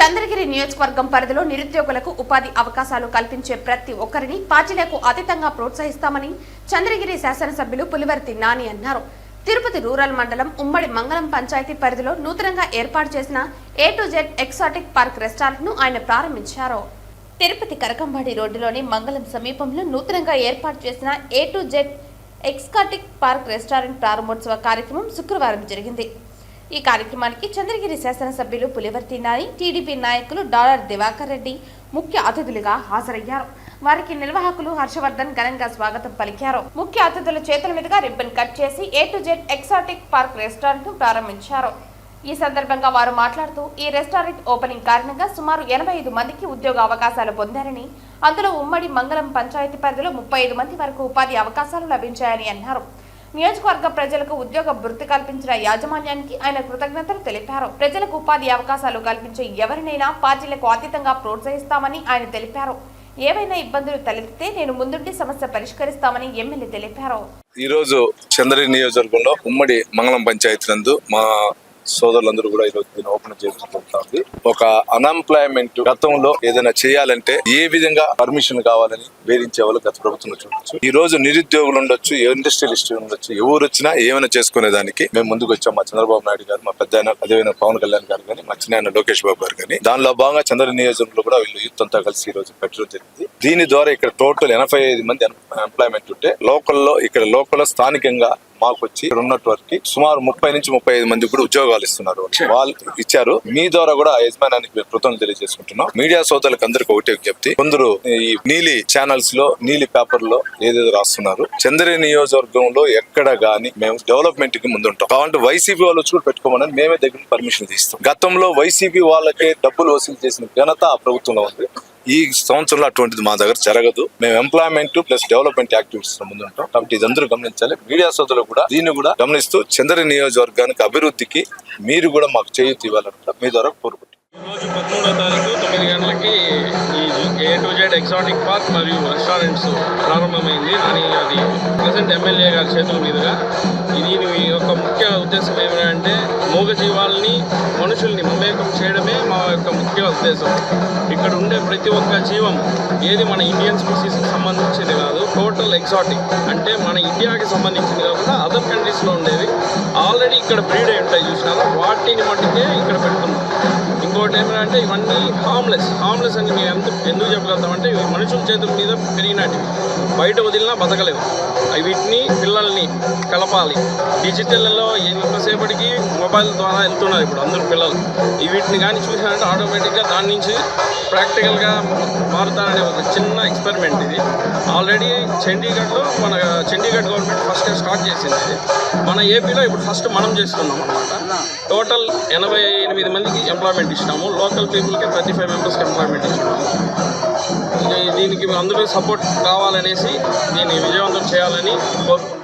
చంద్రగిరి నియోజకవర్గం పరిధిలో నిరుద్యోగులకు ఉపాధి అవకాశాలు కల్పించే ప్రతి ఒక్కరిని పార్టీలకు అతీతంగా ప్రోత్సహిస్తామని చంద్రగిరి శాసనసభ్యులు పులివర్తి నాని అన్నారు. తిరుపతి రూరల్ మండలం ఉమ్మడి మంగళం పంచాయతీ పరిధిలో నూతనంగా ఏర్పాటు చేసిన A to Z exotic park రెస్టారెంట్ను ఆయన ప్రారంభించారు. తిరుపతి కరకంబాడి రోడ్డులోని మంగళం సమీపంలో నూతనంగా ఏర్పాటు చేసిన A to Z exotic park restaurant ప్రారంభోత్సవ కార్యక్రమం శుక్రవారం జరిగింది. ఈ కార్యక్రమానికి చంద్రగిరి శాసనసభ్యులు పులివర్తి నాని టీడీపీ నాయకులు డాలర్ దివాకర్ రెడ్డి ముఖ్య అతిథులుగా హాజరయ్యారు. వారికి నిర్వాహకులు హర్షవర్ధన్ ఘనంగా స్వాగతం పలికారు. ముఖ్య అతిథుల చేతుల మీదుగా రిబ్బన్ కట్ చేసి A to Z exotic park రెస్టారెంట్ను ప్రారంభించారు. ఈ సందర్భంగా వారు మాట్లాడుతూ ఈ రెస్టారెంట్ ఓపెనింగ్ కారణంగా సుమారు ఎనభై ఐదు మందికి ఉద్యోగ అవకాశాలు పొందారని అందులో ఉమ్మడి మంగళం పంచాయతీ పరిధిలో ముప్పై ఐదు మంది వరకు ఉపాధి అవకాశాలు లభించాయని అన్నారు. నియోజకవర్గ ప్రజలకు ఉద్యోగ భృతి కల్పించిన యాజమాన్యానికి ఆయన కృతజ్ఞతలు తెలిపారు. ప్రజలకు ఉపాధి అవకాశాలు కల్పించే ఎవరినైనా పార్టీలకు అతీతంగా ప్రోత్సహిస్తామని ఆయన తెలిపారు. ఏవైనా ఇబ్బందులు తలెత్తితే నేను ముందుండి సమస్య పరిష్కరిస్తామని ఎమ్మెల్యే తెలిపారు. ఈ రోజు చంద్రగిరి నియోజకవర్గంలో ఉమ్మడి మంగళం పంచాయతీ నందు మా సోదరులందరూ కూడా ఈరోజు దీన్ని ఓపెన్ చేసుకుంటుంది ఒక అన్ఎంప్లాయ్మెంట్ గతంలో ఏదైనా చేయాలంటే ఏ విధంగా పర్మిషన్ కావాలని వేధించే వాళ్ళు గత ప్రభుత్వం చూడొచ్చు. ఈ రోజు నిరుద్యోగులు ఉండొచ్చు ఏ ఇండస్ట్రియలిస్ట్ ఉండొచ్చు ఎవరు వచ్చినా ఏమైనా చేసుకునే దానికి మేము ముందుకు వచ్చాం. మా చంద్రబాబు నాయుడు గారు మా పెద్ద అదేవిధంగా పవన్ కళ్యాణ్ గారు కానీ మా చిన్న లోకేష్ బాబు గారు కానీ దానిలో భాగంగా చంద్ర నియోజకవర్గంలో కూడా వీళ్ళు యూత్ అంతా కలిసి ఈ రోజు పెట్టడం జరిగింది. దీని ద్వారా ఇక్కడ టోటల్ ఎనభై ఐదు మంది ఎంప్లాయ్మెంట్ ఉంటే లోకల్లో ఇక్కడ లోకల్ స్థానికంగా మాకు వచ్చి ఇక్కడ ఉన్నటువంటి సుమారు ముప్పై నుంచి ముప్పై ఐదు మంది కూడా ఉద్యోగాలు ఇస్తున్నారు. వాళ్ళు ఇచ్చారు. మీ ద్వారా కూడా యజమానానికి కృతజ్ఞతలు తెలియజేసుకుంటున్నాం. మీడియా సోదరులకు అందరికీ ఒకటే విజ్ఞప్తి. కొందరు ఈ నీలి ఛానల్స్లో నీలి పేపర్లో ఏదేదో రాస్తున్నారు. చంద్ర నియోజకవర్గంలో ఎక్కడ గాని మేము డెవలప్మెంట్కి ముందుంటాం. కాబట్టి వైసీపీ వాళ్ళు వచ్చి కూడా పెట్టుకోమని మేమే దగ్గర పర్మిషన్ తీస్తాం. గతంలో వైసీపీ వాళ్ళకే డబ్బులు వసూలు చేసిన ఘనత ఆ ప్రభుత్వంలో ఉంది. ఈ సంవత్సరంలో అటువంటిది మా దగ్గర జరగదు. మేము ఎంప్లాయ్మెంట్ ప్లస్ డెవలప్మెంట్ యాక్టివిటీస్ ముందు ఉంటాం. కాబట్టి ఇదందరూ గమనించాలి. మీడియా సోదరులు కూడా దీన్ని కూడా గమనిస్తూ చంద్ర నియోజకవర్గానికి అభివృద్ధికి మీరు కూడా మాకు చేయూతి ఇవ్వాలంట మీ ద్వారా కోరుకుంటాం రోజు పదమూడో తారీఖు తొమ్మిది గంటలకి ఈ A to Z exotic park మరియు రెస్టారెంట్స్ ప్రారంభమైంది. అని అది ప్రజెంట్ ఎమ్మెల్యే గారి చేతుల మీదుగా. దీని ఈ యొక్క ముఖ్య ఉద్దేశం ఏమిటంటే మూగజీవాల్ని మనుషుల్ని మమేకం చేయడమే యొక్క ముఖ్య ఉద్దేశం. ఇక్కడ ఉండే ప్రతి ఒక్క జీవం ఏది మన ఇండియన్ స్పీసీస్కి సంబంధించింది కాదు టోటల్ ఎగ్జాటిక్ అంటే మన ఇండియాకి సంబంధించింది కాకుండా అదర్ కంట్రీస్లో ఉండేవి. ఆల్రెడీ ఇక్కడ బ్రీడ్ అయి ఉంటాయి చూసినారా వాటిని మట్టుకే ఇక్కడ పెడుతున్నాం. ఇంకోటి ఏంటంటే ఇవన్నీ హామ్లెస్ హామ్లెస్ అని మేము ఎంత ఎందుకు చెప్పగలుగుతామంటే ఇవి మనుషుల చేతుల మీద పెరిగినటివి బయట వదిలినా బతకలేవు. వీటిని పిల్లల్ని కలపాలి. డిజిటల్లో ఎంతసేపటికి మొబైల్ ద్వారా వెళ్తున్నారు ఇప్పుడు అందరు పిల్లలు. ఈ వీటిని కానీ చూసారంటే ఆటోమేటిక్గా దాని నుంచి ప్రాక్టికల్గా మారుతారనే ఒక చిన్న ఎక్స్పెరిమెంట్ ఇది. ఆల్రెడీ చండీగఢ్లో మన చండీగఢ్ గవర్నమెంట్ ఫస్ట్ స్టార్ట్ చేసింది ఇది. మన ఏపీలో ఇప్పుడు ఫస్ట్ మనం చేస్తున్నాం అనమాట టోటల్ ఎనభై ఎనిమిది మందికి ఎంప్లాయ్మెంట్ ఇచ్చినాము. లోకల్ పీపుల్కి థర్టీ ఫైవ్ మెంబర్స్కి ఎంప్లాయ్మెంట్ ఇచ్చినాము. దీనికి అందరూ సపోర్ట్ కావాలనేసి దీన్ని విజయవంతం చేయాలని కోరుకుంటున్నాను.